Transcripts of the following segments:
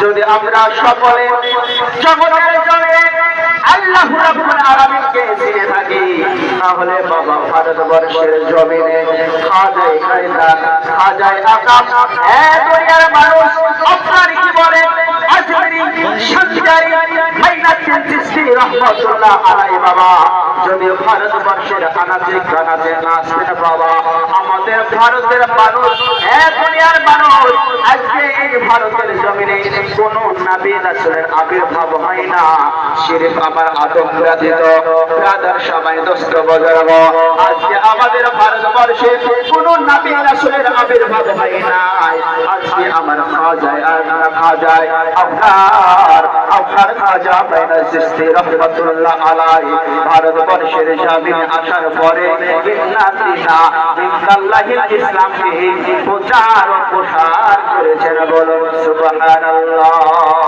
যদি আমরা সকলে ভারতবর্ষের জমিনে খাজাই কায়নাত খাজাই আকাম এক মানুষ আপনার কি বলে? আজমেরি সঞ্জারি মাইনাতুল চিশতি রহমাতুল্লাহ আলাইহি বাবা। যদি ভারতবর্ষের আনাচে বাবা, আমাদের ভারতের মানুষ এক দুনিয়ার মানুষ আজকে এই ভারতের জমিনে কোন নাবি রাসূলের আবির্ভাব হয় না। শিরিফ আমার আদম ব্যতীত ব্রাদার সবাই দোস্ত বজারব আজকে আমাদের ভারতবর্ষে কোন নাবি রাসূলের আবির্ভাব হয় না আজকে আমার খাজায় আর খাজায় আপনার আপনার খাজা বাইনা সৃষ্টি রহমতুল্লাহ আলাই ভারতবর্ষের জমিনে আসার পরে ইন্নাতিনা ইন্নাল্লাহিল ইসলামকে প্রচার প্রসার করেছেন বলুন, সুবহানাল্লাহ।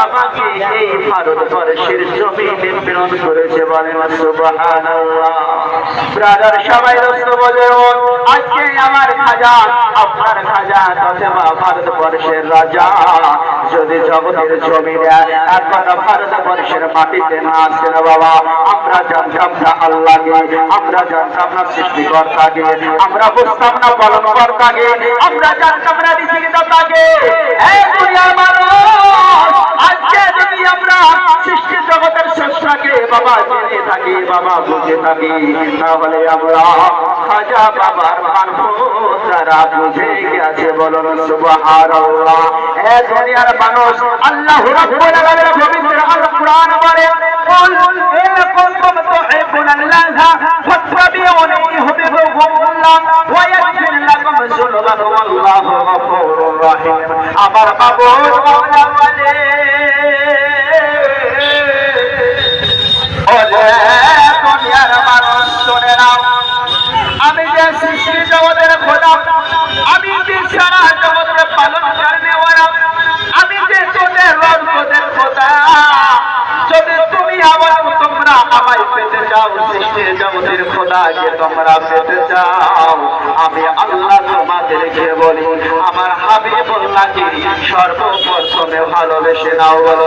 খাজা বাবাকে ভারতবর্ষের জমিনে প্রেরণ করেছে বলেন ব্রাদার সবাই দোস্ত, বলুন, আজকে আমার খাজা, আপনার খাজা তথা ভারতবর্ষের রাজা যদি জগতের জমিনে এখন ভারতবর্ষের মাটিতে না আসে না বাবা। আমরা জানতাম না আল্লাহকে, আমরা জানতাম না সৃষ্টিকর্তাকে, আমরা বুঝতাম না পালন কর্তাকে আমরা জানতাম না ঋষিদাতাকে এই দুনিয়ার মানুষ! আজকে যদি আমরা সৃষ্টি জগতের স্রষ্টাকে বাবা জেনে থাকি, বাবা বুঝে থাকি, তাহলে আমরা খাজা বাবার তারা বুঝে গেছে বলুন সুবহানাল্লাহ। এ দুনিয়ার মানুষ আল্লাহ রাব্বুল আলামিনের পবিত্র আল কোরআন বলে, কুল ইন কুনতুম তুহিব্বুনাল্লাহ ফাত্তাবিউনি ইউহিব্বুকুমুল্লাহ ওয়া ইয়াগফির লাকুম যুনুবাকুম আল্লাহু গফুরুর রহিম। আমার মাবুদ মাওলা চাও সৃষ্টির জগতের খোদাকে তোমরা পেতে চাও। আমি আল্লাহ তোমাদেরকে বলি, আমার হাবিবুল্লাহকে সর্বপ্রথমে ভালোবেসে নাও, বলো।